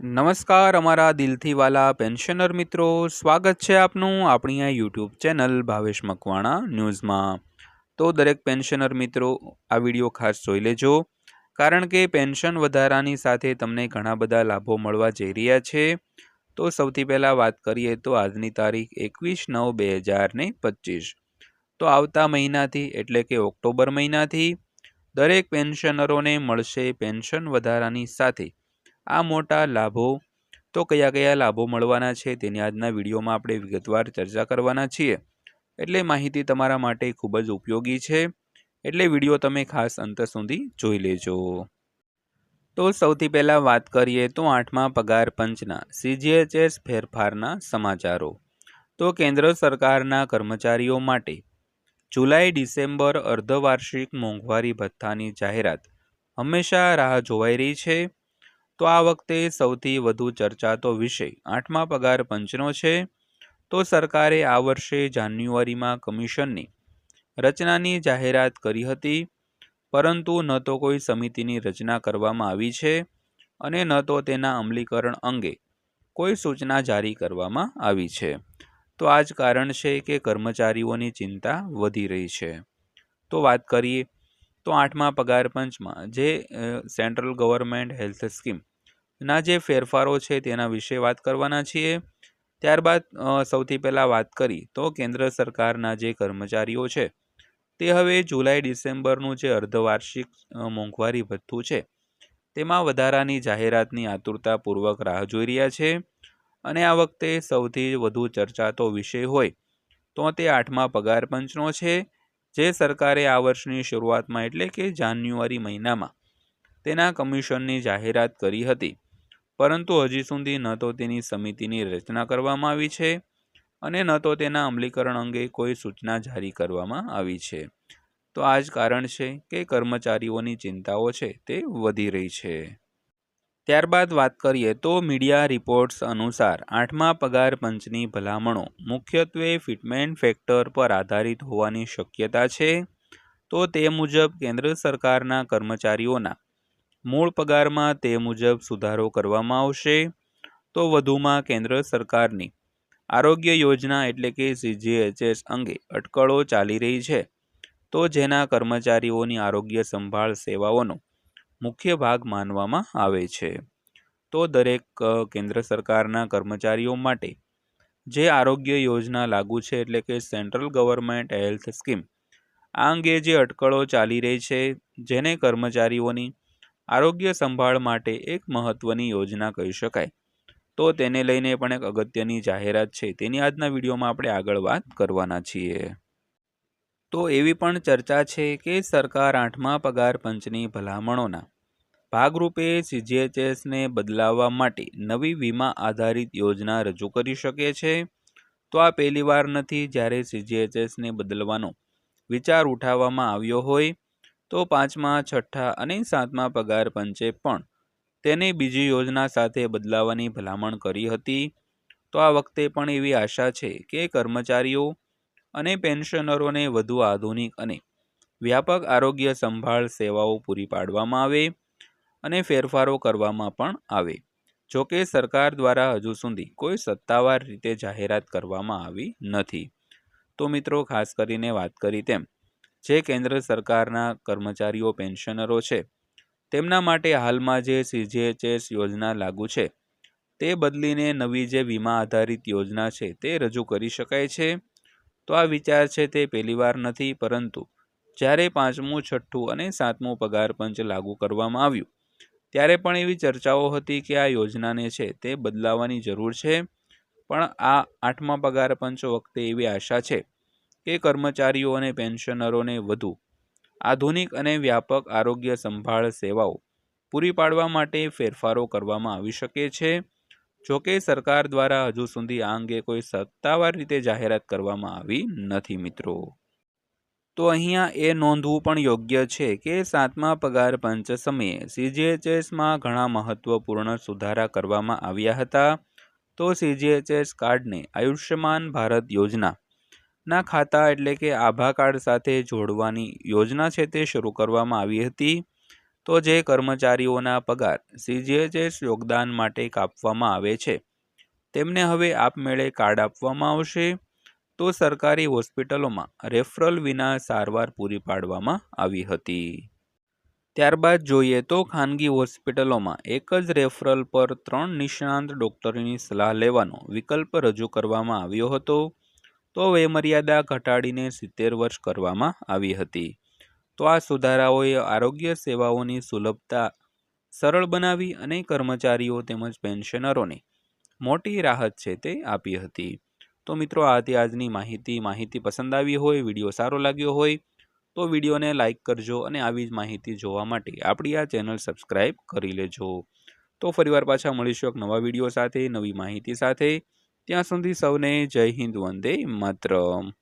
નમસ્કાર, અમારા દિલથી વાલા પેન્શનર મિત્રો. સ્વાગત છે આપનું આપણી આ યુટ્યુબ ચેનલ ભાવેશ મકવાણા ન્યૂઝમાં. તો દરેક પેન્શનર મિત્રો, આ વીડિયો ખાસ જોઈ લેજો. કારણ કે પેન્શન વધારાની સાથે તમને ઘણા બધા લાભો મળવા જઈ રહ્યા છે. તો સૌથી પહેલાં વાત કરીએ તો આજની તારીખ એકવીસ નવ બે હજાર ને પચીસ. તો આવતા મહિનાથી, એટલે કે ઓક્ટોબર મહિનાથી, દરેક પેન્શનરોને મળશે પેન્શન વધારાની સાથે આ મોટા લાભો તો કયા કયા લાભો મળવાના છે તેની આજના વિડીયોમાં આપણે વિગતવાર ચર્ચા કરવાના છીએ. એટલે માહિતી તમારા માટે ખૂબ જ ઉપયોગી છે. એટલે વીડિયો તમે ખાસ અંત સુધી જોઈ લેજો. તો સૌથી પહેલાં વાત કરીએ તો આઠમા પગાર પંચના સીજીએચએસ ફેરફારના સમાચારો. તો કેન્દ્ર સરકારના કર્મચારીઓ માટે, જુલાઈ, ડિસેમ્બર અર્ધવાર્ષિક મોંઘવારી ભથ્થાની જાહેરાત. હંમેશા રાહ જોવાઈ રહી છે. તો આ વખતે સૌથી વધુ ચર્ચાતો વિષય આઠમા પગાર પંચનો છે. તો સરકારે આ વર્ષે જાન્યુઆરીમાં કમિશનની રચનાની જાહેરાત કરી હતી. પરંતુ ન તો કોઈ સમિતિની રચના કરવામાં આવી છે અને ન તો તેના અમલીકરણ અંગે કોઈ સૂચના જારી કરવામાં આવી છે. તો આ જ કારણ છે કે કર્મચારીઓની ચિંતા વધી રહી છે. તો વાત કરીએ તો આઠમા પગાર પંચમાં જે સેન્ટ્રલ ગવર્મેન્ટ હેલ્થ સ્કીમ ના જે ફેરફારો છે તેના વિશે વાત કરવાના છીએ. ત્યારબાદ સૌથી પહેલાં વાત કરી તો કેન્દ્ર સરકારના જે કર્મચારીઓ છે તે હવે જુલાઈ, ડિસેમ્બરનું જે અર્ધવાર્ષિક મોંઘવારી ભથ્થું છે તેમાં વધારાની જાહેરાતની આતુરતાપૂર્વક રાહ જોઈ રહ્યા છે અને આ વખતે સૌથી વધુ ચર્ચાતો વિષય હોય તો તે આઠમા પગાર પંચનો છે. જે સરકારે આ વર્ષની શરૂઆતમાં એટલે કે જાન્યુઆરી મહિનામાં તેના કમિશનની જાહેરાત કરી હતી. પરંતુ હજી સુધી ન તો તેની સમિતિની રચના કરવામાં આવી છે અને ન તો તેના અમલીકરણ અંગે કોઈ સૂચના જારી કરવામાં આવી છે. તો આ જ કારણ છે કે કર્મચારીઓની ચિંતાઓ છે તે વધી રહી છે. ત્યારબાદ વાત કરીએ તો મીડિયા રિપોર્ટ્સ અનુસાર આઠમા પગાર પંચની ભલામણો મુખ્યત્વે ફિટમેન્ટ ફેક્ટર પર આધારિત હોવાની શક્યતા છે. તો તે મુજબ કેન્દ્ર સરકારના કર્મચારીઓના મૂળ પગારમાં તે મુજબ સુધારો કરવામાં આવશે. તો વધુમાં કેન્દ્ર સરકારની આરોગ્ય યોજના એટલે કે સીજીએચએસ અંગે અટકળો ચાલી રહી છે. તો જેના કર્મચારીઓની આરોગ્ય સંભાળ સેવાઓનો મુખ્ય ભાગ માનવામાં આવે છે. તો દરેક કેન્દ્ર સરકારના કર્મચારીઓ માટે જે આરોગ્ય યોજના લાગુ છે એટલે કે સેન્ટ્રલ ગવર્મેન્ટ હેલ્થ સ્કીમ, આ અંગે જે અટકળો ચાલી રહી છે, જેને કર્મચારીઓની આરોગ્ય સંભાળ માટે એક મહત્વની યોજના કહી શકાય. તો તેને લઈને પણ એક અગત્યની જાહેરાત છે. તેની આજના વિડીયોમાં આપણે આગળ વાત કરવાના છીએ. તો એવી પણ ચર્ચા છે કે સરકાર આઠમા પગાર પંચની ભલામણોના ભાગરૂપે સીજીએચએસને બદલાવવા માટે નવી વીમા આધારિત યોજના રજૂ કરી શકે છે. તો આ પહેલીવાર નથી જ્યારે સીજીએચએસને બદલવાનો વિચાર ઉઠાવવામાં આવ્યો હોય, તો પાંચમા, છઠ્ઠા અને સાતમા પગાર પંચે પણ તેને બીજી યોજના સાથે બદલાવાની ભલામણ કરી હતી. તો આ વખતે પણ એવી આશા છે કે કર્મચારીઓ અને પેન્શનરોને વધુ આધુનિક અને વ્યાપક આરોગ્ય સંભાળ સેવાઓ પૂરી પાડવામાં આવે અને ફેરફારો કરવામાં પણ આવે. જો કે સરકાર દ્વારા હજુ સુધી કોઈ સત્તાવાર રીતે જાહેરાત કરવામાં આવી નથી. તો મિત્રો, ખાસ કરીને વાત કરી તેમ, જે કેન્દ્ર સરકારના કર્મચારીઓ પેન્શનરો છે, તેમના માટે હાલમાં જે સીજીએચએસ યોજના લાગુ છે, તે બદલીને નવી જે વીમા આધારિત યોજના છે તે રજૂ કરી શકાય છે. તો આ વિચાર છે તે પહેલીવાર નથી, પરંતુ જ્યારે પાંચમું, છઠ્ઠું અને સાતમું પગાર પંચ લાગુ કરવામાં આવ્યું, ત્યારે પણ એવી ચર્ચાઓ હતી કે આ યોજનાને છે તે બદલાવાની જરૂર છે. પણ આ આઠમા પગાર પંચ વખતે એવી આશા છે કે કર્મચારીઓ અને પેન્શનરોને વધુ આધુનિક અને વ્યાપક આરોગ્ય સંભાળ સેવાઓ પૂરી પાડવા માટે ફેરફારો કરવામાં આવી શકે છે. જોકે સરકાર દ્વારા હજુ સુધી આ અંગે કોઈ સત્તાવાર રીતે જાહેરાત કરવામાં આવી નથી મિત્રો. તો અહીંયા એ નોંધવું પણ યોગ્ય છે કે સાતમા પગાર પંચ સમયે સીજીએચએસમાં ઘણા મહત્વપૂર્ણ સુધારા કરવામાં આવ્યા હતા. તો સીજીએચએસ કાર્ડને આયુષ્યમાન ભારત યોજના ના ખાતા એટલે કે આભા કાર્ડ સાથે જોડવાની યોજના છે તે શરૂ કરવામાં આવી હતી. તો જે કર્મચારીઓના પગાર સીજીએચએસ યોગદાન માટે કાપવામાં આવે છે, તેમને હવે આપમેળે કાર્ડ આપવામાં આવશે તો સરકારી હોસ્પિટલોમાં રેફરલ વિના સારવાર પૂરી પાડવામાં આવી હતી. ત્યારબાદ જોઈએ તો ખાનગી હોસ્પિટલોમાં એક જ રેફરલ પર ત્રણ નિષ્ણાંત ડૉક્ટરની સલાહ લેવાનો વિકલ્પ રજૂ કરવામાં આવ્યો હતો, તો વયમર્યાદા ઘટાડીને સિત્તેર વર્ષ કરવામાં આવી હતી. તો આ સુધારાઓએ આરોગ્ય સેવાઓની સુલભતા સરળ બનાવી અને કર્મચારીઓ તેમજ પેન્શનરોને મોટી રાહત છે તે આપી હતી. તો મિત્રો આ હતી આજની માહિતી માહિતી પસંદ આવી હોય, વીડિયો સારો લાગ્યો હોય, તો વિડીયોને લાઇક કરજો અને આવી જ માહિતી જોવા માટે આપણી આ ચેનલ સબસ્ક્રાઈબ કરી લેજો. તો ફરીવાર પાછા મળીશું એક નવા વીડિયો સાથે, નવી માહિતી સાથે. ત્યાં સુધી સૌને જય હિન્દ, વંદે માતરમ.